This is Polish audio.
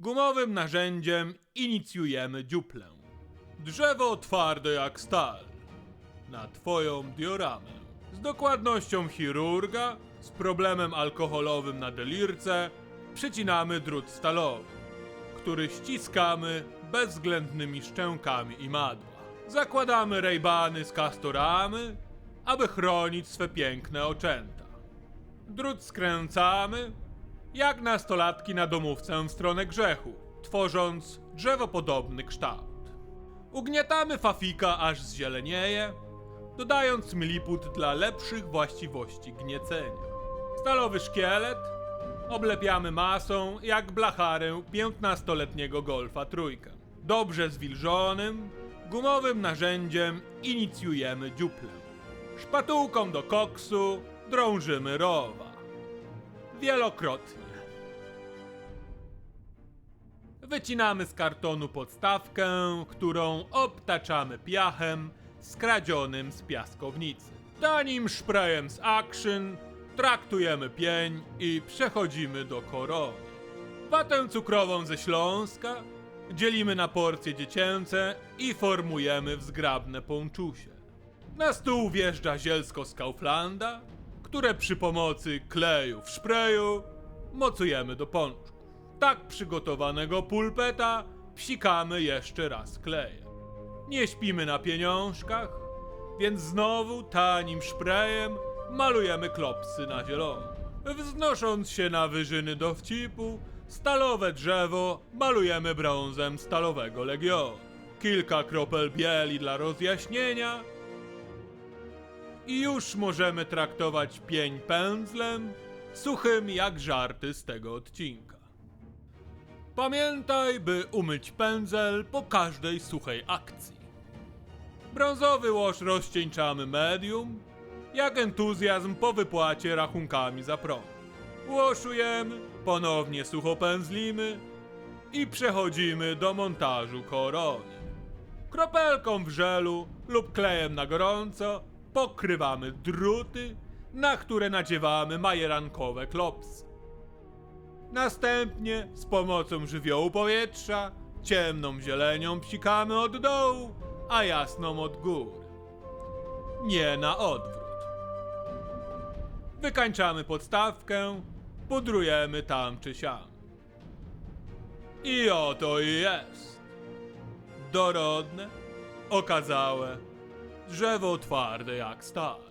Gumowym narzędziem inicjujemy dziuplę. Drzewo twarde jak stal. Na twoją dioramę. Z dokładnością chirurga, z problemem alkoholowym na delirce, przycinamy drut stalowy, który ściskamy bezwzględnymi szczękami i madła. Zakładamy rejbany z kastoramy, aby chronić swe piękne oczęta. Drut skręcamy, jak nastolatki na domówcę w stronę grzechu, tworząc drzewopodobny kształt. Ugniatamy fafika aż zzielenieje, dodając mliput dla lepszych właściwości gniecenia. Stalowy szkielet oblepiamy masą jak blacharę 15-letniego golfa trójkę. Dobrze zwilżonym, gumowym narzędziem inicjujemy dziuplę. Szpatułką do koksu drążymy rowa. Wielokrotnie. Wycinamy z kartonu podstawkę, którą obtaczamy piachem skradzionym z piaskownicy. Tanim szprejem z Action traktujemy pień i przechodzimy do korony. Watę cukrową ze Śląska dzielimy na porcje dziecięce i formujemy w zgrabne ponczusie. Na stół wjeżdża zielsko z Kauflanda, które przy pomocy kleju w szpreju mocujemy do pączku. Tak przygotowanego pulpeta psikamy jeszcze raz klejem. Nie śpimy na pieniążkach, więc znowu tanim szprejem malujemy klopsy na zielono. Wznosząc się na wyżyny dowcipu, stalowe drzewo malujemy brązem stalowego legionu. Kilka kropel bieli dla rozjaśnienia i już możemy traktować pień pędzlem, suchym jak żarty z tego odcinka. Pamiętaj, by umyć pędzel po każdej suchej akcji. Brązowy łoż rozcieńczamy medium, jak entuzjazm po wypłacie rachunkami za prąd. Łoszujemy, ponownie sucho pędzlimy i przechodzimy do montażu korony. Kropelką w żelu lub klejem na gorąco pokrywamy druty, na które nadziewamy majerankowe klopsy. Następnie z pomocą żywiołu powietrza ciemną zielenią psikamy od dołu, a jasną od góry. Nie na odwrót. Wykańczamy podstawkę, pudrujemy tam czy siam. I oto i jest. Dorodne, okazałe, drzewo twarde jak stal.